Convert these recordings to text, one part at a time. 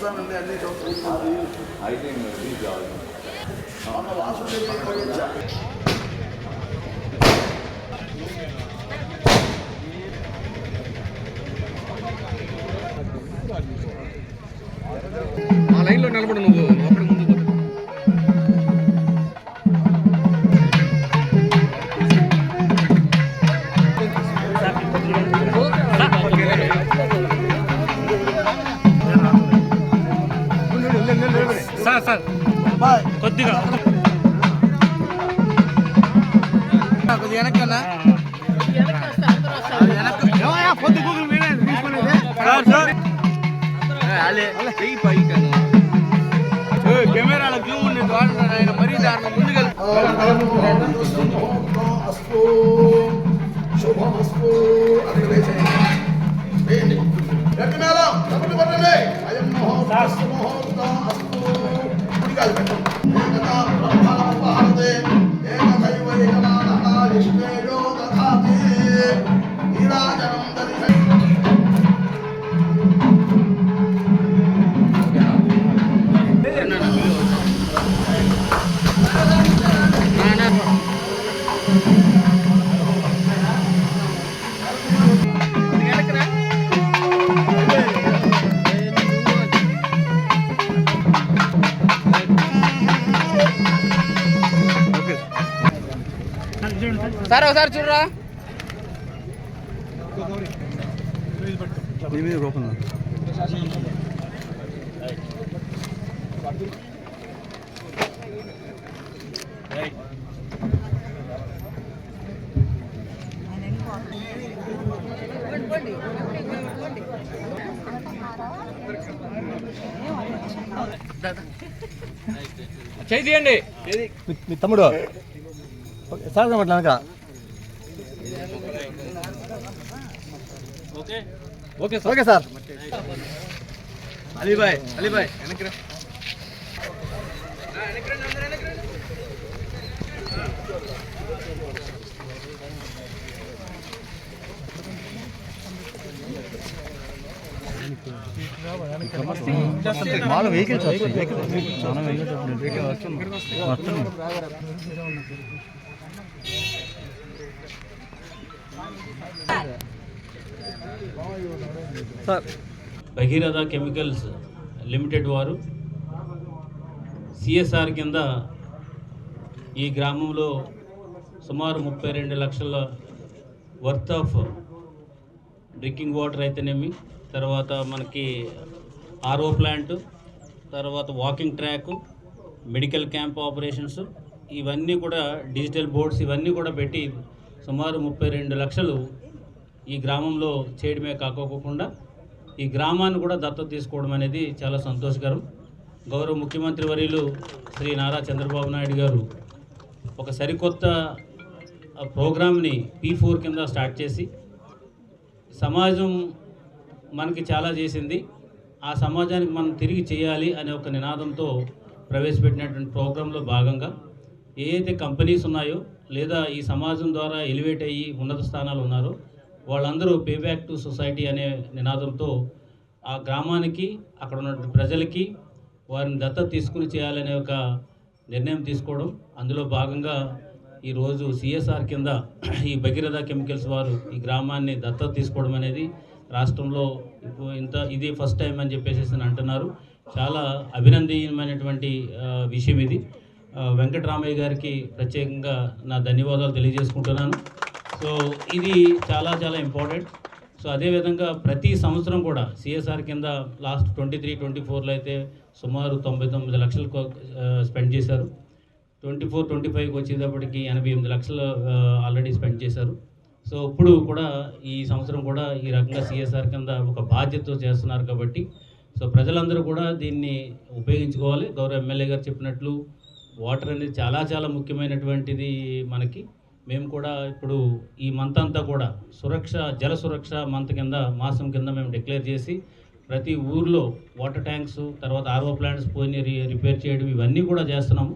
వస్తానండి అన్ని చదువుతుంది అయితే ఇది కావాలి వాసుదేవి ఆ లైన్లో నిలబడు నువ్వు. సార్ సార్ బాయ్ కొద్దిగా కొద్దిగా వెనక్కన్నా పొద్దు గూగుల్ సార్ సార్ కెమెరాల వ్యూ ఉంది ద్వారా ఆయన మరీ దారుణం ముందుకెళ్ళి అస్తు శుభమస్తు అని వేసేయండి సార్ ఒకసారి చూడరా. చేయి తీయండి. మీ తమ్ముడు. Sir కనబట్లేక okay? Sir. Okay sir. Alibhai Alibhai. వెనక్కి రా మాలో వెహికల్స్ వస్తాయి చాలా వెహికల్స్ వస్తున్నాయి వస్తున్నాయి సార్ భగీరథ కెమికల్స్ లిమిటెడ్ వారు సిఎస్ఆర్ కింద ఈ గ్రామంలో సుమారు ముప్పై రెండు లక్షల వర్త్ ఆఫ్ డ్రింకింగ్ వాటర్ అయితేనేమి తర్వాత మనకి ఆర్ఓ ప్లాంట్ తర్వాత walking track medical camp operations ఇవన్నీ కూడా డిజిటల్ బోర్డ్స్ ఇవన్నీ కూడా పెట్టి సుమారు ముప్పై రెండు లక్షలు ఈ గ్రామంలో చేయడమే కాకోకుండా ఈ గ్రామాన్ని కూడా దత్తత తీసుకోవడం అనేది చాలా సంతోషకరం. గౌరవ ముఖ్యమంత్రి వర్యులు శ్రీ నారా చంద్రబాబు నాయుడు గారు ఒక సరికొత్త ప్రోగ్రామ్ని పీ ఫోర్ కింద స్టార్ట్ చేసి సమాజం మనకి చాలా చేసింది. ఆ సమాజానికి మనం తిరిగి చేయాలి అనే ఒక నినాదంతో ప్రవేశపెట్టినటువంటి ప్రోగ్రాంలో భాగంగా ఏ అయితే కంపెనీస్ ఉన్నాయో లేదా ఈ సమాజం ద్వారా ఎలివేట్ అయ్యి ఉన్నత స్థానాలు ఉన్నారో వాళ్ళందరూ పే బ్యాక్ టు సొసైటీ అనే నినాదంతో ఆ గ్రామానికి అక్కడ ఉన్న ప్రజలకి వారిని దత్త తీసుకుని చేయాలనే ఒక నిర్ణయం తీసుకోవడం. అందులో భాగంగా ఈరోజు సిఎస్ఆర్ కింద ఈ భగీరథ కెమికల్స్ వారు ఈ గ్రామాన్ని దత్తత తీసుకోవడం అనేది రాష్ట్రంలో ఇప్పుడు ఇంత ఇది ఫస్ట్ టైం అని చెప్పేసి అని అంటున్నారు. చాలా అభినందనీయమైనటువంటి విషయం ఇది. వెంకటరామయ్య గారికి ప్రత్యేకంగా నా ధన్యవాదాలు తెలియజేసుకుంటున్నాను. సో ఇది చాలా చాలా ఇంపార్టెంట్ సో అదేవిధంగా ప్రతి సంవత్సరం కూడా సిఎస్ఆర్ కింద లాస్ట్ ట్వంటీ త్రీ ట్వంటీ ఫోర్లో అయితే సుమారు తొంభై తొమ్మిది లక్షలు స్పెండ్ చేశారు. ట్వంటీ ఫోర్ ట్వంటీ ఫైవ్కి వచ్చేటప్పటికి ఎనభై ఎనిమిది లక్షలు ఆల్రెడీ స్పెండ్ చేశారు. సో ఇప్పుడు కూడా ఈ సంవత్సరం కూడా ఈ రకంగా సిఎస్ఆర్ కింద ఒక బాధ్యతతో చేస్తున్నారు కాబట్టి సో ప్రజలందరూ కూడా దీన్ని ఉపయోగించుకోవాలి. గౌరవ ఎమ్మెల్యే గారు చెప్పినట్లు వాటర్ అనేది చాలా చాలా ముఖ్యమైనటువంటిది మనకి. మేము కూడా ఇప్పుడు ఈ మంత్ అంతా కూడా సురక్ష జల సురక్ష మంత్ కింద మాసం కింద మేము డిక్లేర్ చేసి ప్రతి ఊర్లో వాటర్ ట్యాంక్స్ తర్వాత ఆర్ఓ ప్లాంట్స్ పోయి రిపేర్ చేయడం ఇవన్నీ కూడా చేస్తున్నాము.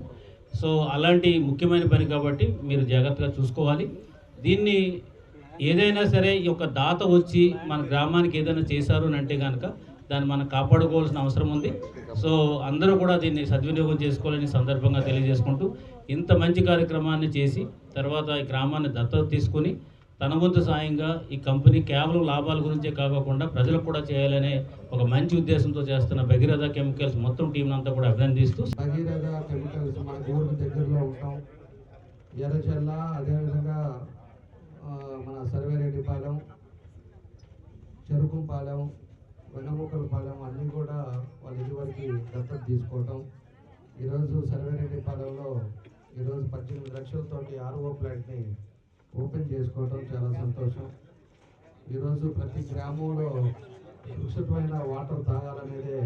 సో అలాంటి ముఖ్యమైన పని కాబట్టి మీరు జాగ్రత్తగా చూసుకోవాలి. దీన్ని ఏదైనా సరే ఈ యొక్క దాత వచ్చి మన గ్రామానికి ఏదైనా చేశారు అంటే కనుక దాన్ని మనం కాపాడుకోవాల్సిన అవసరం ఉంది. సో అందరూ కూడా దీన్ని సద్వినియోగం చేసుకోవాలని సందర్భంగా తెలియజేసుకుంటూ ఇంత మంచి కార్యక్రమాన్ని చేసి తర్వాత ఈ గ్రామాన్ని దత్తత తీసుకొని తన వంతు సాయంగా ఈ కంపెనీ కేవలం లాభాల గురించే కాకుండా ప్రజలకు కూడా చేయాలనే ఒక మంచి ఉద్దేశంతో చేస్తున్న భగీరథ కెమికల్స్ మొత్తం టీం అంతా కూడా అభినందిస్తూ భగీరథ కెమికల్స్ మన ఊరు దగ్గరలో ఉంటాం. ఎర్రచెల్ల అదేవిధంగా మన సర్వేరెడ్డిపాలెం చెరుకుంపాలెం పాలెం అన్నీ కూడా వాళ్ళు ఇదివరకు దత్తత తీసుకోవటం. ఈరోజు సర్వేరెడ్డిపాలెంలో ఈరోజు పద్దెనిమిది లక్షలతోటి ఆర్ఓ ప్లాంట్ని ఓపెన్ చేసుకోవటం చాలా సంతోషం. ఈరోజు ప్రతి గ్రామంలో సురక్షితమైన వాటర్ తాగాలనేదే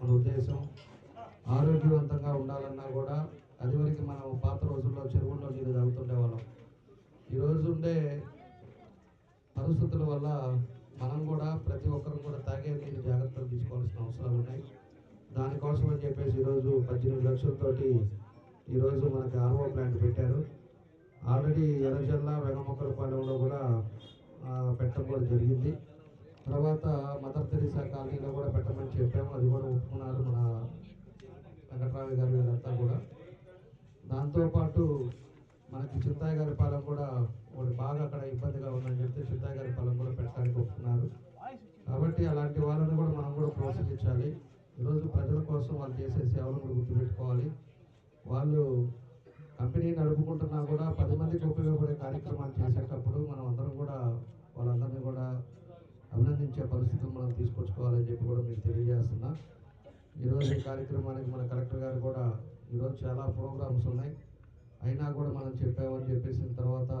మన ఉద్దేశం. ఆరోగ్యవంతంగా ఉండాలన్నా కూడా అదివరకు మనం పాత రోజుల్లో చెరువుల్లో నీరు తాగుతుండే వాళ్ళం. ఈరోజు ఉండే పరిస్థితుల వల్ల మనం కూడా ప్రతి ఒక్కరు కూడా తాగే నీళ్ళు జాగ్రత్తలు తీసుకోవాల్సిన అవసరాలు ఉన్నాయి దానికోసం అని చెప్పేసి ఈరోజు పద్దెనిమిది ఈరోజు మనకి ఆర్ఓ ప్లాంట్ పెట్టారు. ఆల్రెడీ ఎర్రజల్ల వెనమొక్కలపాలెంలో కూడా పెట్టడం కూడా జరిగింది. తర్వాత మదర్ తెరీసా కాలనీలో కూడా పెట్టమని చెప్పాము. అది కూడా ఒప్పుకున్నారు మన వెంకట్రావు గారు వీళ్ళంతా కూడా. దాంతోపాటు మనకి చిత్తాయి గారి పాలెం కూడా ఒకటి బాగా అక్కడ ఇబ్బందిగా ఉందని చెప్తే చిత్తాయి గారి పాలెం కూడా పెట్టడానికి ఒప్పుకున్నారు. కాబట్టి అలాంటి వాళ్ళని కూడా మనం కూడా ప్రోత్సహించాలి. ఈరోజు ప్రజల కోసం వాళ్ళు చేసే సేవలను కూడా గుర్తుపెట్టుకోవాలి. వాళ్ళు కంపెనీ నడుపుకుంటున్నా కూడా పది మందికి ఉపయోగపడే కార్యక్రమాలు చేసేటప్పుడు మనం అందరం కూడా వాళ్ళందరినీ కూడా అభినందించే పరిస్థితులు మనం తీసుకొచ్చుకోవాలని చెప్పి కూడా మీకు తెలియజేస్తున్నా. ఈరోజు ఈ కార్యక్రమానికి మన కలెక్టర్ గారు కూడా ఈరోజు చాలా ప్రోగ్రామ్స్ ఉన్నాయి. అయినా కూడా మనం చెప్పామని చెప్పేసిన తర్వాత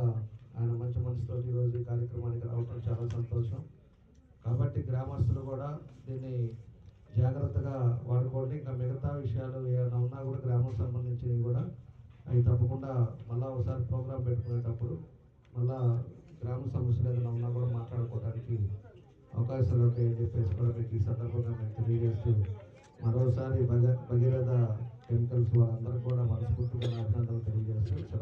ఆయన మంచి మనసుతో ఈరోజు ఈ కార్యక్రమానికి రావటం చాలా సంతోషం. కాబట్టి గ్రామస్తులు కూడా దీన్ని ఇంకా వాడుకోండి ఇంకా మిగతా విషయాలు ఏమైనా ఉన్నా కూడా గ్రామం సంబంధించినవి కూడా అవి తప్పకుండా మళ్ళా ఒకసారి ప్రోగ్రాం పెట్టుకునేటప్పుడు మళ్ళా గ్రామ సమస్యలు ఏదైనా ఉన్నా కూడా మాట్లాడుకోవడానికి అవకాశాలు ఉంటాయని చెప్పేసి కూడా మీకు ఈ సందర్భంగా మేము తెలియజేస్తూ మరోసారి భగ భగీరథ కెమికల్స్ వాళ్ళందరూ కూడా మనస్ఫూర్తిగా అభినందనలు తెలియజేస్తూ